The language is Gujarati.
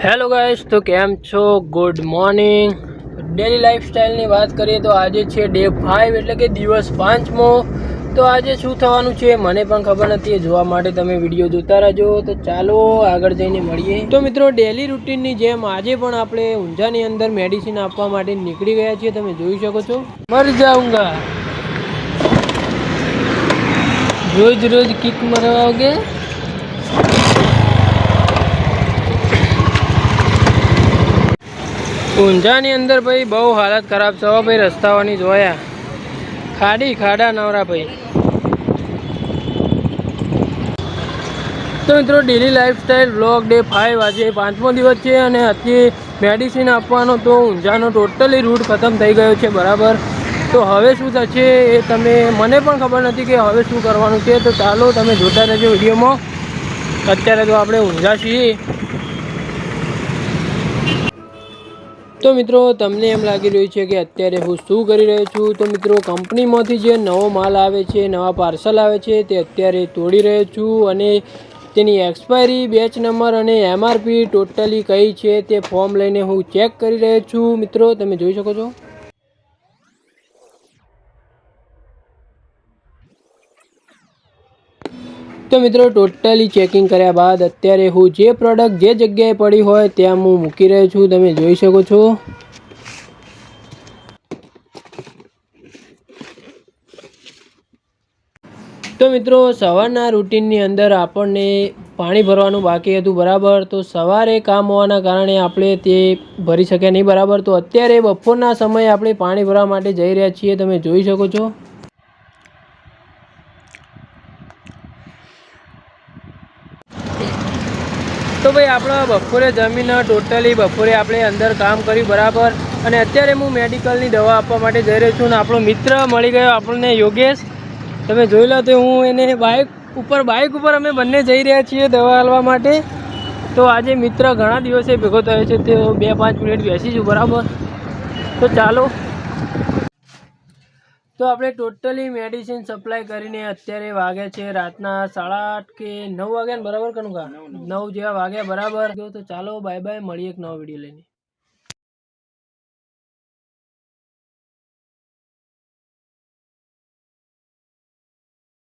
હેલો ગાઈસ તો કેમ છો? ગુડ મોર્નિંગ ડેલી લાઈફસ્ટાઈલની વાત કરીએ તો આજે છે ડે ફાઇવ એટલે કે દિવસ પાંચમો. તો આજે શું થવાનું છે મને પણ ખબર નથી જોવા માટે તમે વીડિયો જોતા રહેજો. તો ચાલો આગળ જઈને મળીએ. તો મિત્રો ડેલી રૂટીનની જેમ આજે પણ આપણે ઊંઝાની અંદર મેડિસિન આપવા માટે નીકળી ગયા છીએ. તમે જોઈ શકો છો. મર જાઉંગા રોજ રોજ કિક મરવાઓગે ઊંઝાની અંદર ભાઈ બહુ હાલત ખરાબ છે. ભાઈ, રસ્તાઓની જોયા. ખાડી, ખાડા નવરા ભાઈ. તો મિત્રો daily lifestyle blog day five આજે પાંચમો દિવસ છે અને અત્યારે મેડિસિન આપવાનો તો ઊંઝાનો ટોટલી રૂટ ખતમ થઈ ગયો છે, બરાબર? તો હવે શું થશે એ તમે, મને પણ ખબર નથી કે હવે શું કરવાનું છે. તો ચાલો, તમે જોતા રહેજો વિડીયોમાં. અત્યારે તો આપણે ઊંઝા છીએ. તો મિત્રો, તમને એમ લાગી રહ્યું છે કે અત્યારે હું શું કરી રહ્યો છું? તો મિત્રો, કંપનીમાંથી જે નવો માલ આવે છે, નવા પાર્સલ આવે છે, તે અત્યારે તોડી રહ્યો છું અને તેની એક્સપાયરી, બેચ નંબર અને એમઆરપી ટોટલી કઈ છે તે ફોર્મ લઈને હું ચેક કરી રહ્યો છું. મિત્રો, તમે જોઈ શકો છો? તો મિત્રો ટોટલી ચેકિંગ કર્યા બાદ અત્યારે હું જે પ્રોડક્ટ જે જગ્યાએ પડી હોય ત્યાં હું મૂકી રહ્યો છું. તમે જોઈ શકો છો. તો મિત્રો, સવારના રૂટીનની અંદર આપણને પાણી ભરવાનું બાકી હતું, બરાબર? તો સવારે કામ હોવાના કારણે આપણે તે ભરી શક્યા નહીં, બરાબર? તો અત્યારે બપોરના સમયે આપણે પાણી ભરવા માટે જઈ રહ્યા છીએ. તમે જોઈ શકો છો. તો ભાઈ, આપણે બપોરે જમીને ટોટલી બપોરે આપણે અંદર કામ કર્યું, બરાબર? અને અત્યારે હું મેડિકલની દવા આપવા માટે જઈ રહ્યો છું અને આપણો મિત્ર મળી ગયો, આપણને યોગેશ. તમે જોઈ લો તો હું એને બાઇક ઉપર બાઇક ઉપર અમે બંને જઈ રહ્યા છીએ દવા આલવા માટે. તો આજે મિત્ર ઘણા દિવસે ભેગો થયો છે, તે બે પાંચ મિનિટ બેસીશું બરાબર? તો ચાલો. તો આપણે ટોટલી મેડિસિન સપ્લાય કરીને અત્યારે વાગે છે રાતના સાડા આઠ કે નવ વાગ્યા ને બરાબર કનું કા નવ. જેવા વાગ્યા બરાબર. તો ચાલો બાય બાય મળીએ એક નવો વીડિયો લઈને.